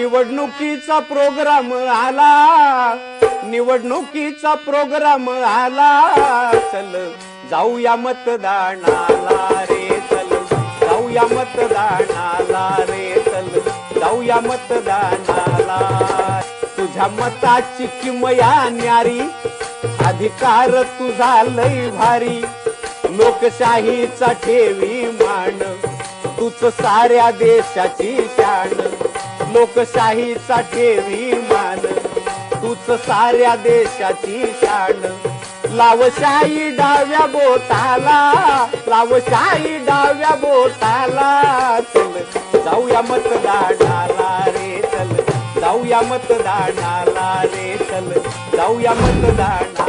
निवडणुकीचा प्रोग्राम आला. निवडणुकीचा प्रोग्राम आला. चल जाऊया मतदानाला रे चल. जाऊया मतदानाला रे चल. जाऊया मतदानाला. तुझ्या मताची किमया न्यारी. अधिकार तुझा लय भारी. लोकशाहीचा ठेवी मान. तूच साऱ्या देशाची लोकशाहीचा ठेवी मान तूच साऱ्या देशाची शान. लावशाही डाव्या बोताला लावशाही डाव्या बोताला चल. जाऊया मतदानाला रे चल. जाऊया मतदानाला रे चल. जाऊया मतदानाला